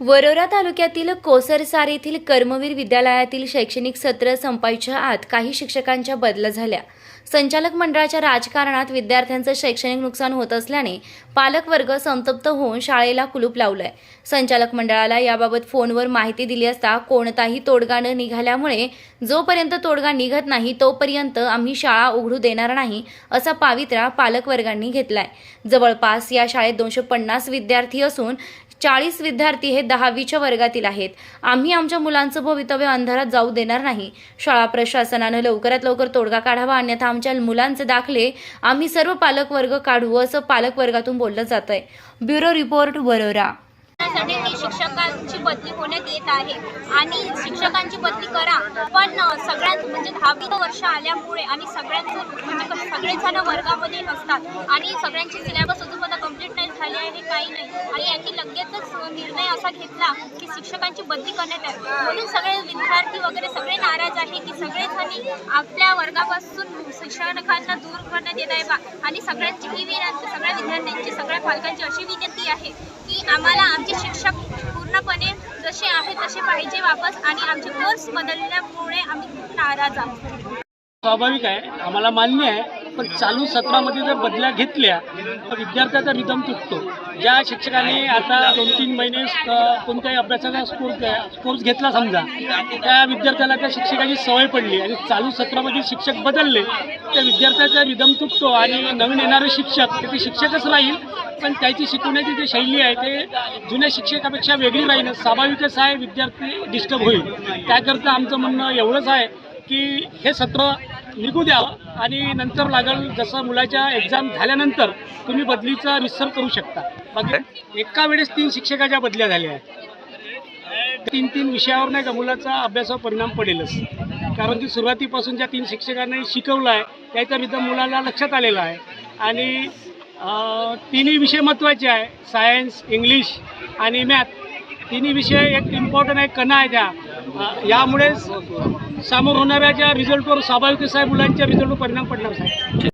वरोरा तालुक्यातील कोसरसार येथील कर्मवीर विद्यालयातील शैक्षणिक सत्र संपायच्या आत काही शिक्षकांच्या बदल्या झाल्या. संचालक मंडळाच्या राजकारणात विद्यार्थ्यांचं शैक्षणिक नुकसान होत असल्याने पालकवर्ग संतप्त होऊन शाळेला कुलूप लावलंय. संचालक मंडळाला याबाबत फोनवर माहिती दिली असता कोणताही तोडगा न निघाल्यामुळे जोपर्यंत तोडगा निघत नाही तोपर्यंत आम्ही शाळा उघडू देणार नाही असा पावित्रा पालकवर्गांनी घेतलाय. जवळपास या शाळेत दोनशे पन्नास विद्यार्थी असून चाळीस विद्यार्थी हे दहावीच्या वर्गातील आहेत. आम्ही आमच्या मुलांचं भवितव्य अंधारात जाऊ देणार नाही. शाळा प्रशासनानं लवकरात लवकर तोडगा काढावा अन्यथा आमच्या मुलांचे दाखले आम्ही सर्व पालकवर्ग काढू असं पालकवर्गातून बोललं जात आहे ब्युरो रिपोर्ट वरोरा. शिक्षकांची बदली होण्यात येत आहे. आणि शिक्षकांची बदली करा पण सगळ्यात म्हणजे दहावी वर्ष आल्यामुळे आणि सगळ्यांचं म्हणजे कसं सगळेजण वर्गामध्ये नसतात आणि सगळ्यांची सिलेबस अजून आता नाही झाले आहे काही नाही. आणि यांनी लगेचच निर्णय असा घेतला की शिक्षकांची बदली करण्यात यावी. म्हणून सगळे विद्यार्थी वगैरे सगळे नाराज आहे की सगळेजणी आपल्या वर्गापासून शिक्षकांना दूर करण्यात येत आहे बा. आणि सगळ्यांची ही विनंती सगळ्या विद्यार्थ्यांची सगळ्या पालकांची अशी विनंती आहे की आम्हाला आमचे शिक्षक पूर्णपणे जसे आहे तसे पाहिजे वापस आणि आमचे कोर्स बदलल्यामुळे आम्ही खूप नाराज आहोत. स्वाभाविक आहे. आम्हाला मान्य आहे. पण चालू सत्रामध्ये जर बदल्या घेतल्या तर विद्यार्थ्याचा रिदम तुटतो. ज्या शिक्षकाने आता दोन तीन महिने कोणत्याही अभ्यासाचा स्कोर कोर्स घेतला समजा त्या विद्यार्थ्याला त्या शिक्षकाची सवय पडली आणि चालू सत्रामध्ये शिक्षक बदलले त्या विद्यार्थ्याचा रिदम तुटतो आणि नवीन येणारे शिक्षक ते शिक्षकच राहील पण त्याची शिकवण्याची जी शैली आहे ते जुन्या शिक्षकापेक्षा वेगळी राहील. स्वाभाविकच आहे विद्यार्थी डिस्टर्ब होईल. त्याकरता आमचं म्हणणं एवढंच आहे की हे सत्र निघू द्यावं आणि नंतर लागल जसं मुलाच्या एक्झाम झाल्यानंतर तुम्ही बदलीचा विसर करू शकता. बाकी एका वेळेस तीन शिक्षकाच्या बदल्या झाल्या आहेत तीन तीन विषयावर नाही का मुलाचा अभ्यासावर परिणाम पडेलच. कारण की सुरुवातीपासून ज्या तीन शिक्षकांनी शिकवलं आहे त्याचा रिझम मुलाला लक्षात आलेला आहे. आणि तिन्ही विषय महत्त्वाचे आहे. सायन्स इंग्लिश आणि मॅथ तिन्ही विषय एक इम्पॉर्टंट आहे कणा आहे त्या. यामुळेच सामोर होणाऱ्या ज्या रिझल्टवर स्वाभाविक साहेब मुलांच्या रिझल्टवर परिणाम पडणार साहेब.